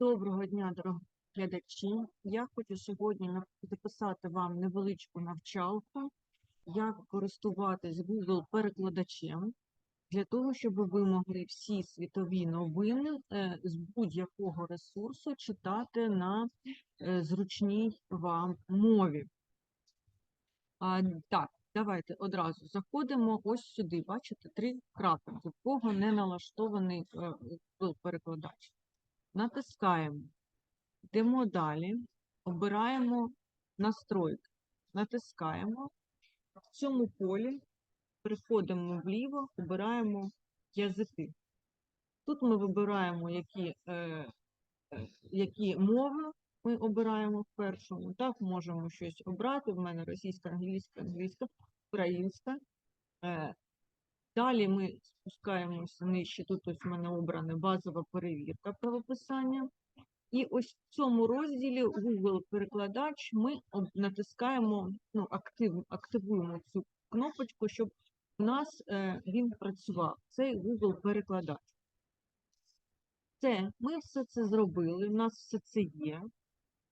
Доброго дня, дорогі глядачі. Я хочу сьогодні записати вам невеличку навчалку, як користуватись Google перекладачем для того, щоб ви могли всі світові новини е, з будь-якого ресурсу читати на е, зручній вам мові. А, так, давайте одразу заходимо ось сюди. Бачите, три крапки, в кого не налаштований е, Google перекладач. Натискаємо. Йдемо далі, обираємо настройки, натискаємо. В цьому полі переходимо вліво, обираємо язики. Тут ми вибираємо, які, е, е, які мови ми обираємо в першому. Так, можемо щось обрати. В мене російська, англійська, англійська, українська. Е, Далі ми спускаємося нижче. Тут ось в мене обрана базова перевірка правописання. І ось в цьому розділі Google перекладач ми натискаємо, ну, актив, активуємо цю кнопочку, щоб у нас е, він працював. Цей Google перекладач. Це ми все це зробили, у нас все це є.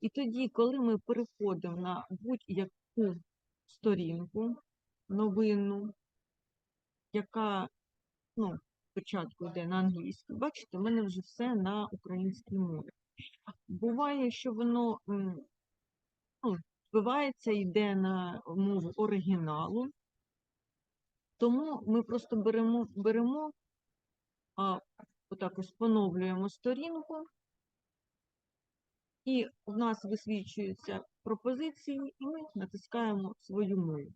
І тоді, коли ми переходимо на будь-яку сторінку новинну, яка ну, спочатку йде на англійську, бачите, в мене вже все на українській мові. Буває, що воно ну, збивається, йде на мову оригіналу. Тому ми просто беремо, беремо а, отак ось поновлюємо сторінку, і в нас висвічуються пропозиції, і ми натискаємо свою мову.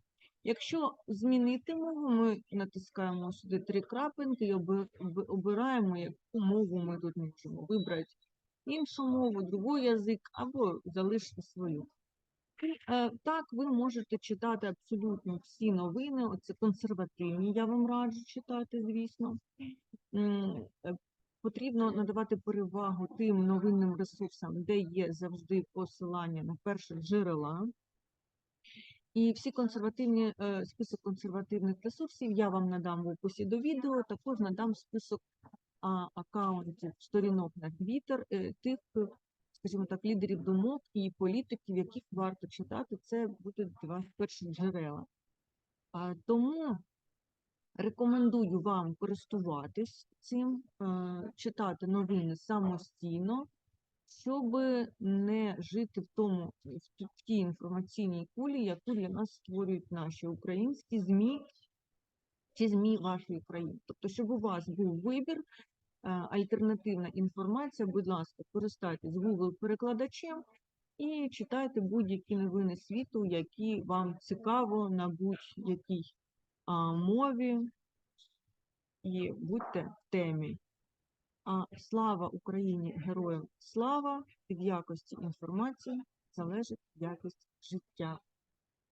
Якщо змінити мову, ми натискаємо сюди три крапинки і оби- оби- обираємо, яку мову ми тут можемо вибрати іншу мову, другий язик або залишити свою. Е, Так, ви можете читати абсолютно всі новини, оце консервативні, я вам раджу читати, звісно. Е, Потрібно надавати перевагу тим новинним ресурсам, де є завжди посилання на перші джерела. І всі консервативні, е, список консервативних ресурсів я вам надам в описі до відео, також надам список аккаунтів, сторінок на Twitter, е, тих, е, скажімо так, лідерів думок і політиків, яких варто читати. Це будуть два перші джерела. Тому рекомендую вам користуватись цим, читати новини самостійно, щоб не жити в тому в тій інформаційній кулі, яку для нас створюють наші українські ЗМІ чи ЗМІ вашої країни. Тобто, щоб у вас був вибір, альтернативна інформація, будь ласка, користайтесь Google перекладачем і читайте будь-які новини світу, які вам цікаво на будь-якій мові, і будьте в темі. А слава Україні, героям слава! Від якості інформації залежить якість життя.